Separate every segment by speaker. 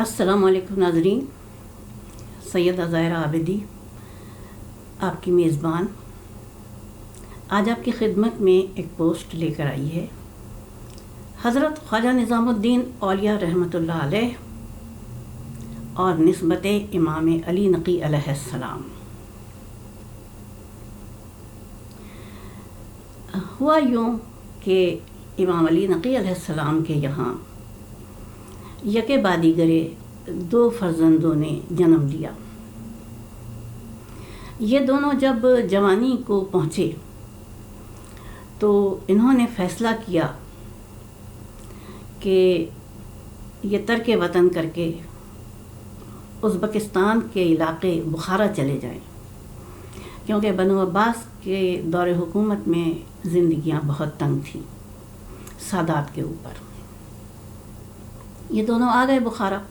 Speaker 1: असलकम नाजरीन सैयद ज़ायरा आबिदी आपकी मेज़बान। आज आपकी खिदमत में एक पोस्ट लेकर आई है। हज़रत ख्वाजा निज़ामुद्दीन औलिया रहमतुल्लाह अलैह और नस्बत इमाम अली नकी अलैहिस्सलाम हुआ यूँ कि इमाम अली नकी अलैहिस्सलाम के यहाँ यके बादी गरे दो फर्जंदों ने जन्म लिया। ये दोनों जब जवानी को पहुँचे तो इन्होंने फ़ैसला किया कि ये तर्क वतन करके उज़्बेकिस्तान के इलाके बुखारा चले जाएँ, क्योंकि बनो अब्बास के दौर हुकूमत में ज़िंदगियाँ बहुत तंग थी, सादात के ऊपर। ये दोनों आ गए बुखारा।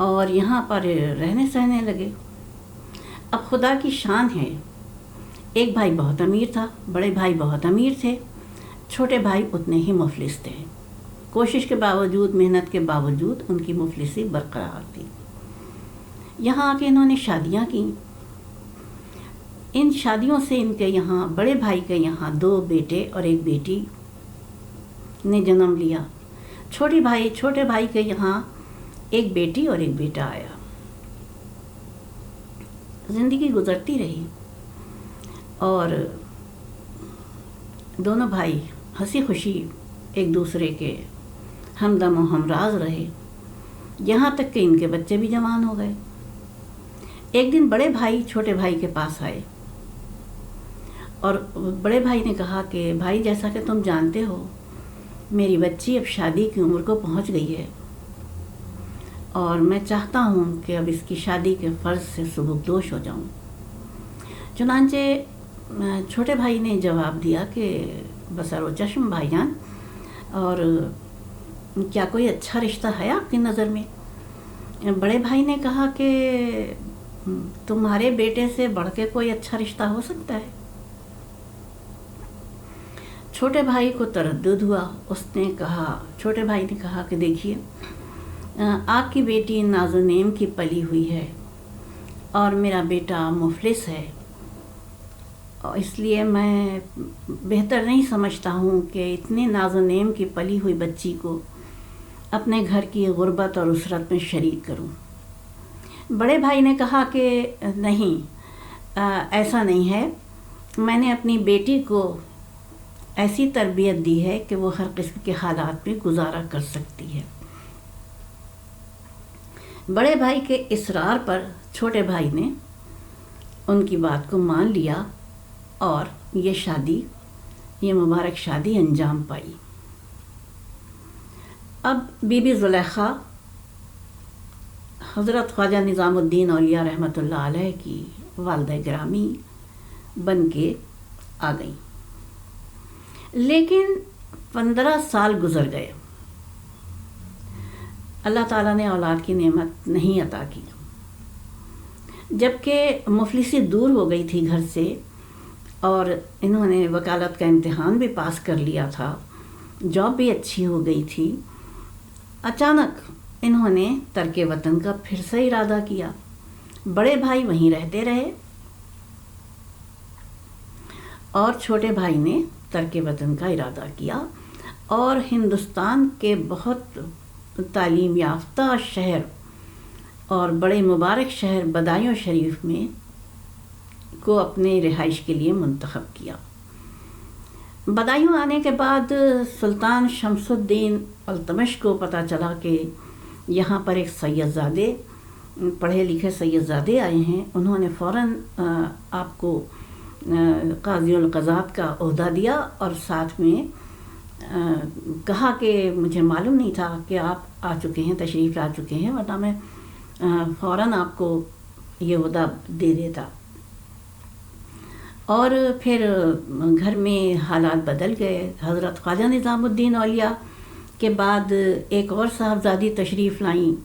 Speaker 1: और यहाँ पर रहने सहने लगे। अब खुदा की शान है। एक भाई बहुत अमीर था, बड़े भाई बहुत अमीर थे। छोटे भाई उतने ही मुफलिस थे। कोशिश के बावजूद, मेहनत के बावजूद उनकी मुफलिसी बरकरार थी। यहाँ आके इन्होंने शादियाँ की। इन शादियों से इनके यहाँ बड़े भाई के यहाँ दो बेटे और एक बेटी ने जन्म लिया। छोटी भाई, छोटे भाई के यहाँ एक बेटी और एक बेटा आया। ज़िंदगी गुजरती रही और दोनों भाई हँसी खुशी एक दूसरे के हमदम और हमराज रहे। यहाँ तक कि इनके बच्चे भी जवान हो गए। एक दिन बड़े भाई छोटे भाई के पास आए और बड़े भाई ने कहा कि, भाई जैसा कि तुम जानते हो मेरी बच्ची अब शादी की उम्र को पहुँच गई है। और मैं चाहता हूँ कि अब इसकी शादी के फ़र्ज़ से सुबुकदोश हो जाऊँ। चुनानचे छोटे भाई ने जवाब दिया कि बसर चश्म भाईजान, और, क्या कोई अच्छा रिश्ता है आपकी नज़र में? बड़े भाई ने कहा कि तुम्हारे बेटे से बढ़ के कोई अच्छा रिश्ता हो सकता है। छोटे भाई को तरद हुआ। उसने कहा छोटे भाई ने कहा कि देखिए आपकी बेटी नाजो नेम की पली हुई है और मेरा बेटा मुफलिस है। और इसलिए मैं बेहतर नहीं समझता हूँ कि इतने नाजो नेम की पली हुई बच्ची को अपने घर की गुर्बत और उसरत में शरीक करूँ। बड़े भाई ने कहा कि नहीं आ, ऐसा नहीं है। मैंने अपनी बेटी को ऐसी तरबियत दी है कि वो हर किस्म के हालात में गुजारा कर सकती है। बड़े भाई के इसरार पर छोटे भाई ने उनकी बात को मान लिया और ये शादी, ये मुबारक शादी अंजाम पाई। अब बीबी ज़ुलेखा, हज़रत ख्वाजा निज़ामुद्दीन औलिया रहमतुल्लाह अलैह की वालद ग्रामी बन के आ गई। लेकिन पंद्रह साल गुजर गए। अल्लाह ताला ने औलाद की नेमत नहीं अता की। जबकि मुफलिसी दूर हो गई थी घर से और इन्होंने वकालत का इम्तहान भी पास कर लिया था, जॉब भी अच्छी हो गई थी। अचानक इन्होंने तरक वतन का फिर से इरादा किया। बड़े भाई वहीं रहते रहे और छोटे भाई ने तर्क वतन का इरादा किया। और हिंदुस्तान के बहुत तालीम याफ्ता शहर और बड़े मुबारक शहर बदायूं शरीफ में को अपने रिहाइश के लिए मंतखब किया। बदायूं आने के बाद सुल्तान शमसुद्दीन अल्तमश को पता चला कि यहाँ पर एक सैदजादे पढ़े लिखे सैयदज़ादे आए हैं। उन्होंने फ़ौर आपको काजीक़ज़ात का अहदा दिया और साथ में आ, कहा कि मुझे मालूम नहीं था कि आप आ चुके हैं तशरीफ़ ला चुके हैं वरना मैं फ़ौर आपको ये अहदा दे देता। और फिर घर में हालात बदल गए। हज़रत ख्वाजा निज़ामुद्दीन औलिया के बाद एक और साहबजादी तशरीफ़ लाई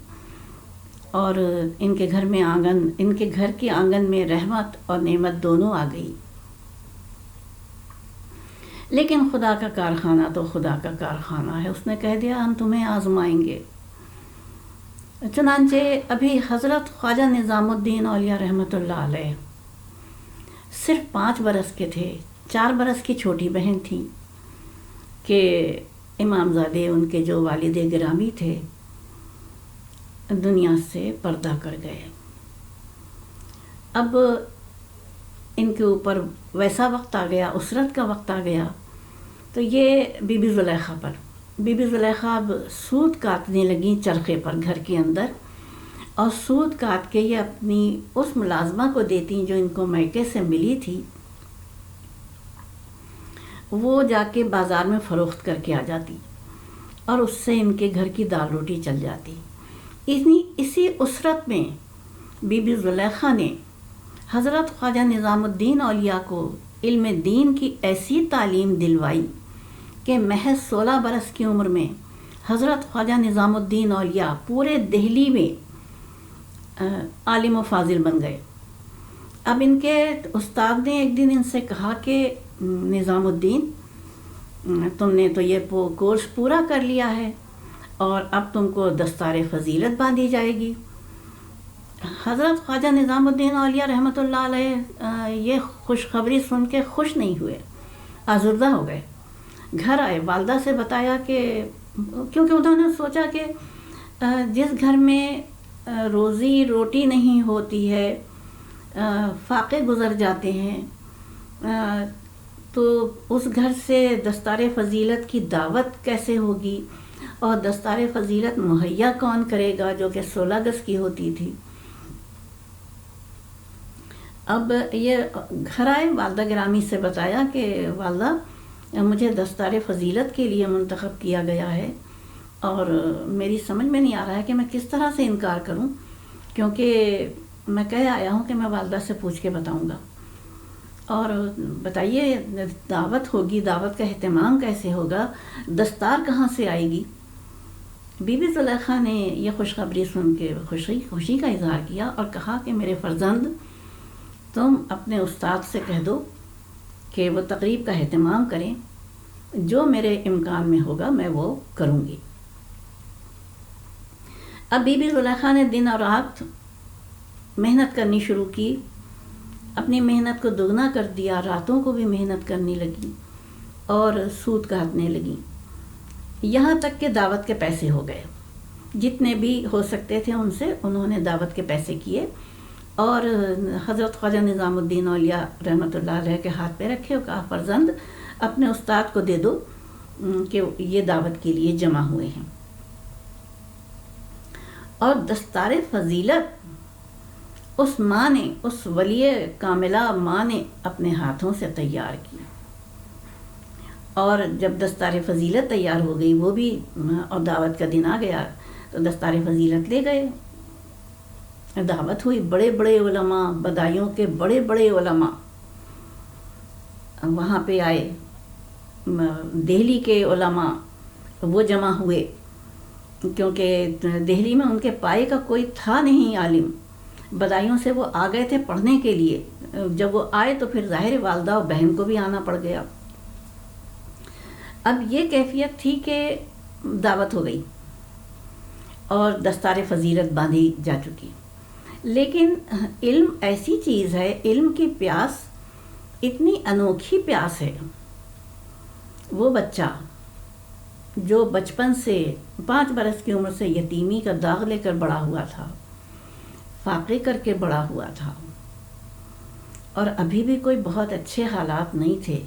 Speaker 1: और इनके घर में आँगन इनके घर के आँगन में रहमत और नेमत दोनों आ गई। लेकिन खुदा का कारखाना तो खुदा का कारखाना है। उसने कह दिया, हम तुम्हें आजमाएँगे। चुनानचे अभी हज़रत ख्वाजा निज़ामुद्दीन औलिया रहमत सिर्फ़ पाँच बरस के थे। चार बरस की छोटी बहन थी कि इमामजादे उनके जो वालिद ग्रामी थे, दुनिया से पर्दा कर गए। अब इनके ऊपर वैसा वक्त आ गया, उसरत का वक्त आ गया तो ये बीबी ज़ुलेखा पर। बीबी ज़ुलेखा अब सूत काटने लगी चरखे पर, घर के अंदर। और सूद काट के ये अपनी उस मुलाजमा को देती जो इनको मैके से मिली थी, वो जाके बाज़ार में फ़रोख्त करके आ जाती और उससे इनके घर की दाल रोटी चल जाती। इतनी, इसी उसरत में बीबी ज़ुलेखा ने हज़रत ख्वाजा निज़ामुद्दीन औलिया को इल्म दीन की ऐसी तालीम दिलवाई कि महज सोलह बरस की उम्र में हज़रत ख्वाजा निज़ामुद्दीन औलिया पूरे दिल्ली में आलिम फाजिल बन गए। अब इनके उस्ताद ने एक दिन इनसे कहा कि निज़ामुद्दीन तुमने तो ये कोर्स पूरा कर लिया है और अब तुमको दस्तार फजीलत बांधी जाएगी। हज़रत ख्वाजा निज़ामुद्दीन अलिया रहमत ये खुशखबरी सुन के खुश नहीं हुए। आजुर्दा हो गए। घर आए। वालदा से बताया कि, क्योंकि उन्होंने सोचा कि जिस घर में रोज़ी रोटी नहीं होती है फाके गुज़र जाते हैं तो उस घर से दस्तार फजीलत की दावत कैसे होगी? और दस्तार फजीलत मुहैया कौन करेगा जो कि सोलह अगस्त की होती थी? अब ये घर आए, वालदा ग्रामी से बताया कि, वालदा मुझे दस्तार फजीलत के लिए मंतखब किया गया है और मेरी समझ में नहीं आ रहा है कि मैं किस तरह से इनकार करूँ, क्योंकि मैं कह आया हूँ कि मैं वालदा से पूछ के बताऊँगा। और बताइए, दावत होगी, दावत का अहतमाम कैसे होगा, दस्तार कहाँ से आएगी? बीबी जुलेखा ने यह खुशखबरी सुन के खुशी खुशी का इजहार किया और कहा कि मेरे फर्जंद, तुम अपने उस्ताद से कह दो कि वो तकरीब का अहतमाम करें। जो मेरे इम्कान में होगा मैं वो करूँगी। अब बीबी जुलेखा ने दिन और रात मेहनत करनी शुरू की। अपनी मेहनत को दोगुना कर दिया, रातों को भी मेहनत करने लगी और सूद काटने लगी। यहाँ तक के दावत के पैसे हो गए। जितने भी हो सकते थे उनसे उन्होंने दावत के पैसे किए। और हज़रत ख्वाजा निज़ामुद्दीन अलिया रहमत के हाथ पे रखे और कहा, फर्जंद, अपने उस्ताद को दे दो कि ये दावत के लिए जमा हुए हैं। और दस्तार फजीलत, उस माँ ने, उस वली कामिला माँ ने अपने हाथों से तैयार की और जब दस्तार फजीलत तैयार हो गई, वो भी और दावत का दिन आ गया तो दस्तार फजीलत ले गए। दावत हुई बड़े बड़े उलमा, बदायूं के बड़े बड़े उलमा। वहाँ पे आए दिल्ली के उलमा, वो जमा हुए। क्योंकि दिल्ली में उनके पाए का कोई था नहीं आलिम। बदायूं से वो आ गए थे पढ़ने के लिए। जब वो आए तो फिर ज़ाहिर वालदा और बहन को भी आना पड़ गया। अब ये कैफियत थी कि दावत हो गई और दस्तार फजीलत बांधी जा चुकी। लेकिन, इल्म ऐसी चीज़ है, इल्म की प्यास इतनी अनोखी प्यास है। वो बच्चा जो बचपन से, पाँच बरस की उम्र से यतीमी का दाग लेकर बड़ा हुआ था फाके करके बड़ा हुआ था और अभी भी कोई बहुत अच्छे हालात नहीं थे।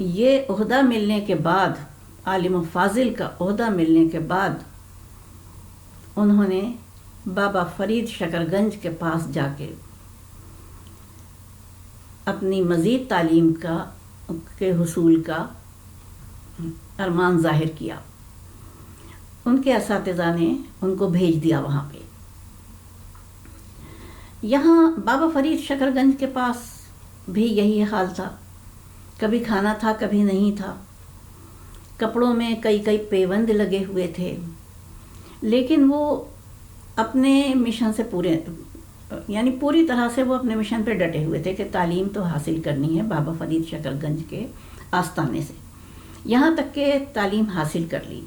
Speaker 1: ये अहदा मिलने के बाद, आलिम फाजिल का अहदा मिलने के बाद, उन्होंने बाबा फरीद शकरगंज के पास जाके अपनी मज़ीद तालीम का, के हसूल का अरमान ज़ाहिर किया। उनके इस ने उनको भेज दिया वहाँ पे। यहाँ बाबा फरीद शकरगंज के पास भी यही हाल था। कभी खाना था, कभी नहीं था। कपड़ों में कई कई पेबंद लगे हुए थे। लेकिन वो अपने मिशन से पूरे, यानी पूरी तरह से वो अपने मिशन पर डटे हुए थे कि तालीम तो हासिल करनी है बाबा फरीद शकरगंज के आस्थाने से। यहाँ तक के तालीम हासिल कर ली।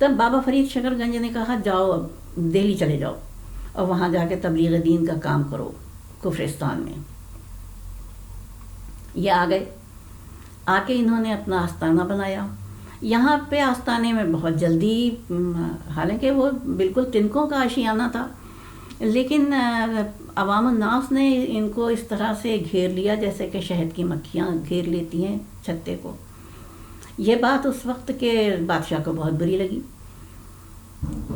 Speaker 1: तब बाबा फरीद शकरगंज ने कहा, जाओ अब, दिल्ली चले जाओ और वहाँ जाके तबलीग दीन का काम करो कुफरिस्तान में। ये आ गए। आके इन्होंने अपना आस्थाना बनाया। यहाँ पे आस्थाने में बहुत जल्दी हालाँकि वो बिल्कुल तिनकों का आशियाना था, लेकिन अवामनास ने इनको इस तरह से घेर लिया जैसे कि शहद की मक्खियाँ घेर लेती हैं छत्ते को। ये बात उस वक्त के बादशाह को बहुत बुरी लगी।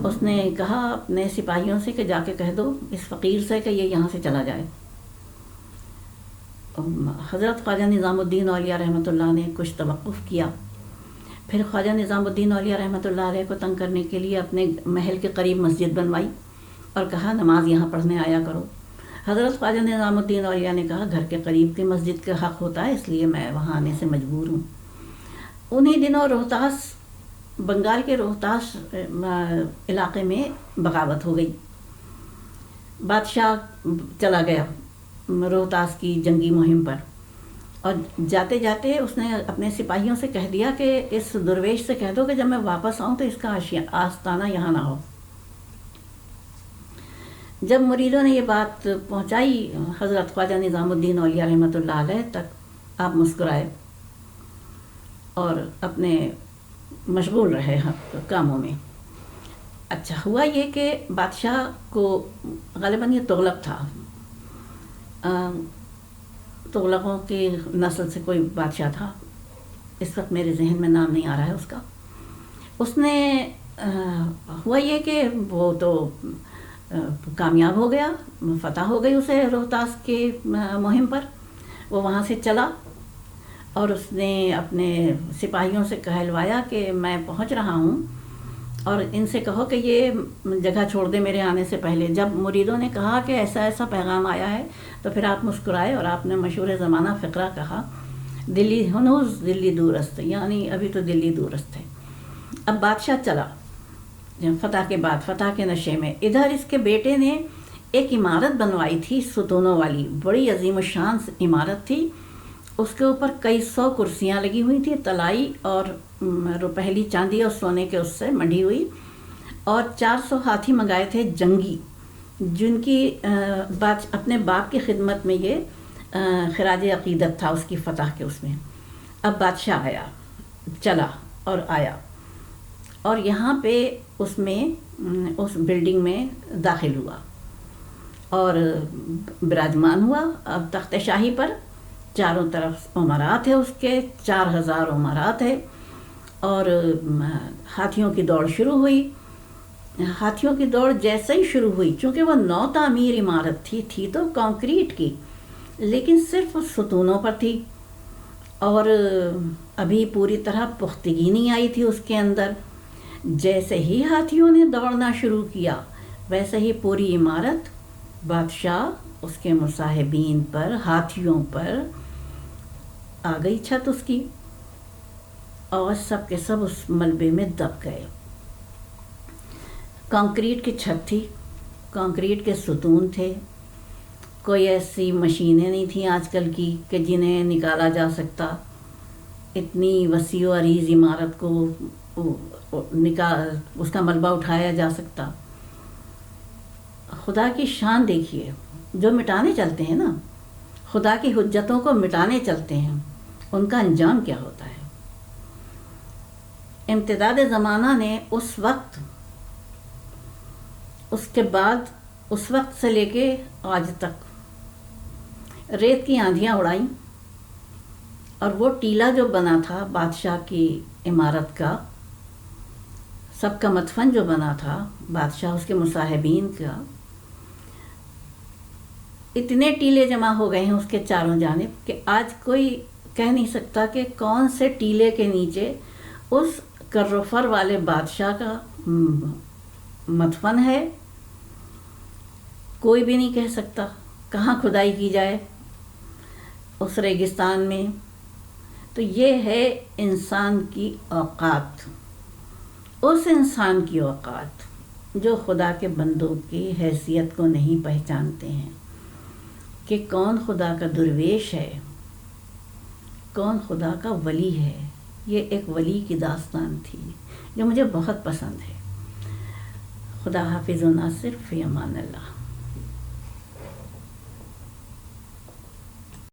Speaker 1: उसने कहा अपने सिपाहियों से कि जाके कह दो, इस फ़कीर से कि ये यहाँ से चला जाए। हज़रत ख्वाजा निज़ामुद्दीन अलिया रहमत ने कुछ तवक़ किया। फिर ख्वाजा निज़ामुद्दीन अलिया रहमत को तंग करने के लिए अपने महल के करीब मस्जिद बनवाई और कहा, नमाज़ यहाँ पढ़ने आया करो। हज़रत ख्वाजा निज़ामुद्दीन अलिया ने कहा, घर के करीब की मस्जिद का हक़ होता है, इसलिए मैं वहाँ आने से मजबूर हूँ। उन्हीं दिनों रोहतास, बंगाल के रोहतास इलाके में बगावत हो गई। बादशाह चला गया रोहतास की जंगी मुहिम पर। और जाते जाते उसने अपने सिपाहियों से कह दिया कि इस दुर्वेश से कह दो कि जब मैं वापस आऊँ तो इसका आस्ताना यहाँ ना हो। जब मुरीदों ने ये बात पहुँचाई, हज़रत ख्वाजा निज़ामुद्दीन अलिया रहमत तक आप मुस्कुराए और अपने मशगूल रहे कामों में। अच्छा हुआ ये कि बादशाह को गालिबा ये तुगलक था। तुगलकों की नस्ल से कोई बादशाह था। इस वक्त मेरे जहन में नाम नहीं आ रहा है उसका। उसने आ, हुआ ये कि वो तो कामयाब हो गया फतह हो गई उसे रोहतास के मुहिम पर। वो वहाँ से चला और उसने अपने सिपाहियों से कहलवाया कि मैं पहुँच रहा हूँ। और इनसे कहो कि ये जगह छोड़ दे मेरे आने से पहले। जब मुरीदों ने कहा कि ऐसा ऐसा पैगाम आया है तो फिर आप मुस्कुराए और आपने मशहूर ज़माना फ़िक्रा कहा, दिल्ली हनूज, दिल्ली दूरस्त यानी अभी तो दिल्ली दूरस्त है। अब बादशाह चला फ़तह के बाद, फ़तह के नशे में। इधर इसके बेटे ने एक इमारत बनवाई थी, सुतूनों वाली। बड़ी अजीम शान इमारत थी। उसके ऊपर कई सौ कुर्सियाँ लगी हुई थी, तलाई और रुपहली चांदी और सोने के उससे मढ़ी हुई। और 400 हाथी मंगाए थे जंगी, जिनकी बात, अपने बाप की खिदमत में ये खराज अकीदत था उसकी फ़तह के उसमें। अब बादशाह आया, चला और आया। और यहाँ पे उसमें उस बिल्डिंग में दाखिल हुआ और विराजमान हुआ अब तख्त शाही पर। चारों तरफ़ उमरात है उसके, चार हज़ार उमरात है। और हाथियों की दौड़ शुरू हुई। हाथियों की दौड़ जैसे ही शुरू हुई क्योंकि वह नौ तामीर इमारत थी थी तो कंक्रीट की, लेकिन सिर्फ़ सतूनों पर थी। और, अभी पूरी तरह पुख्तगी नहीं आई थी उसके अंदर। जैसे ही हाथियों ने दौड़ना शुरू किया, वैसे ही पूरी इमारत बादशाह उसके मुसाहिबीन पर, हाथियों पर आ गई छत उसकी और सब के सब उस मलबे में दब गए। कंक्रीट की छत थी, कंक्रीट के सुतून थे। कोई ऐसी मशीनें नहीं थी आजकल की कि जिन्हें निकाला जा सकता। इतनी वसी अरीज इमारत को निकाल, उसका मलबा उठाया जा सकता। खुदा की शान देखिए, जो मिटाने चलते हैं ना, खुदा की हजतों को मिटाने चलते हैं, उनका अंजाम क्या होता है? इम्तदाद ज़माना ने उस वक्त, उसके बाद, उस वक्त से लेके आज तक, रेत की आंधियाँ उड़ाई, और वो टीला जो बना था बादशाह की इमारत का, सबका मतफन जो बना था बादशाह, उसके मुसाहबीन का इतने टीले जमा हो गए हैं उसके चारों जानब कि आज कोई कह नहीं सकता कि कौन से टीले के नीचे उस कर्रफर वाले बादशाह का मथफन है। कोई भी नहीं कह सकता कहाँ खुदाई की जाए उस रेगिस्तान में। तो ये है इंसान की औकात, उस इंसान की औकात जो खुदा के बंदों की हैसियत को नहीं पहचानते हैं। कि कौन खुदा का दुर्वेश है? कौन खुदा का वली है? ये एक वली की दास्तान थी, जो मुझे बहुत पसंद है। खुदा हाफिज़ नासिर फ़ी अमान अल्लाह।